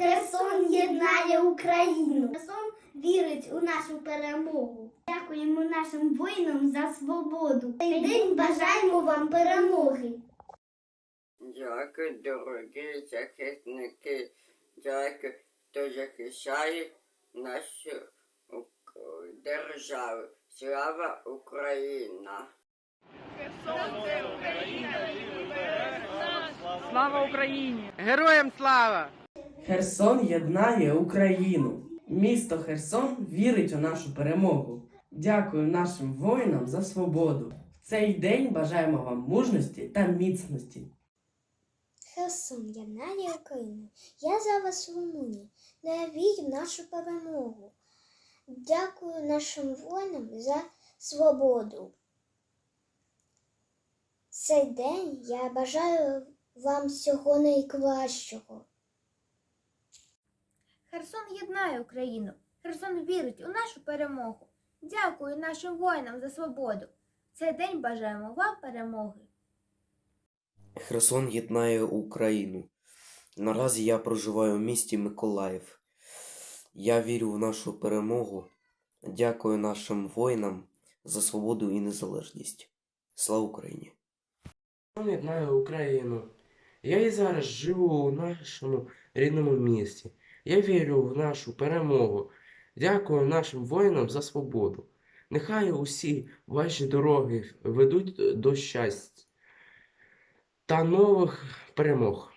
Херсон єднає Україну. Херсон вірить у нашу перемогу. Дякуємо нашим воїнам за свободу. Цей день бажаємо вам перемоги. Дякую, дорогі захисники. Дякую, хто захищає нашу державу. Слава Україна! Слава Україні! Героям слава! Херсон єднає Україну. Місто Херсон вірить у нашу перемогу. Дякую нашим воїнам за свободу. В цей день бажаємо вам мужності та міцності. Херсон єднає Україну. Я за вас в Румунії. Не вірю в нашу перемогу. Дякую нашим воїнам за свободу. Цей день я бажаю вам всього найкращого. Херсон єднає Україну. Херсон вірить у нашу перемогу. Дякую нашим воїнам за свободу. Цей день бажаємо вам перемоги. Херсон єднає Україну. Наразі я проживаю в місті Миколаїв. Я вірю в нашу перемогу. Дякую нашим воїнам за свободу і незалежність. Слава Україні! Херсон єднає Україну. Я і зараз живу у нашому рідному місті. Я вірю в нашу перемогу. Дякую нашим воїнам за свободу. Нехай усі ваші дороги ведуть до щастя та нових перемог.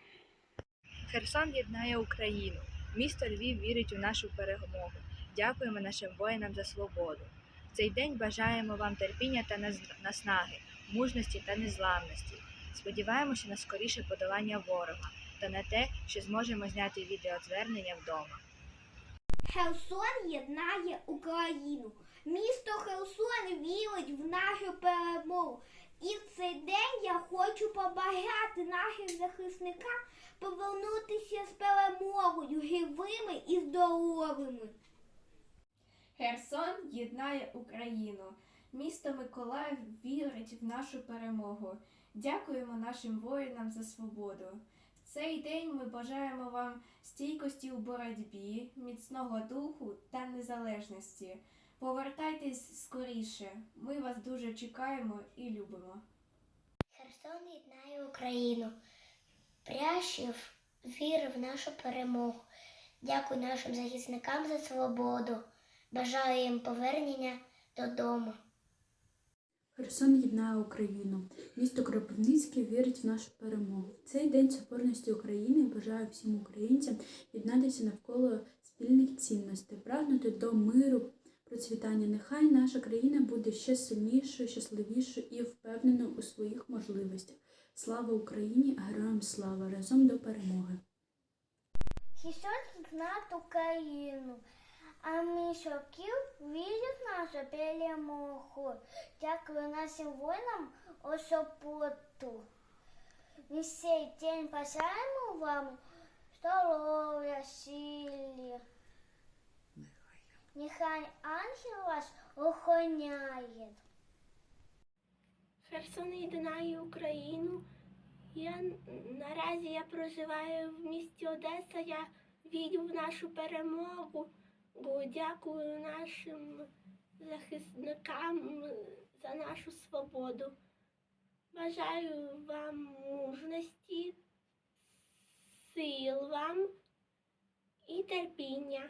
Херсон єднає Україну. Місто Львів вірить у нашу перемогу. Дякуємо нашим воїнам за свободу. В цей день бажаємо вам терпіння та наснаги, мужності та незламності. Сподіваємося на скоріше подолання ворога та на те, що зможемо зняти відеозвернення вдома. Херсон єднає Україну. Місто Херсон вірить в нашу перемогу. І в цей день я хочу побажати нашим захисникам повернутися з перемогою живими і здоровими. Херсон єднає Україну. Місто Миколаїв вірить в нашу перемогу. Дякуємо нашим воїнам за свободу. Цей день ми бажаємо вам стійкості у боротьбі, міцного духу та незалежності. Повертайтесь скоріше. Ми вас дуже чекаємо і любимо. Херсон єднає Україну. Прящів вірив в нашу перемогу. Дякую нашим захисникам за свободу. Бажаю їм повернення додому. Херсон єднає Україну. Місто Кропивницьке вірить в нашу перемогу. В цей день соборності України бажаю всім українцям єднатися навколо спільних цінностей, прагнути до миру, процвітання. Нехай наша країна буде ще сильнішою, щасливішою і впевненою у своїх можливостях. Слава Україні! Героям слава! Разом до перемоги! Херсон знає Україну. А мішоків вірять в перемогу. Дякую нашим воїнам у суботу. Цей день бажаємо вам здоров'я, силі. Нехай ангел вас охороняє. Херсон єднає Україну. Я наразі я проживаю в місті Одеса. Я вірю в нашу перемогу. Дякую нашим захисникам за нашу свободу. Бажаю вам мужності, сил вам і терпіння.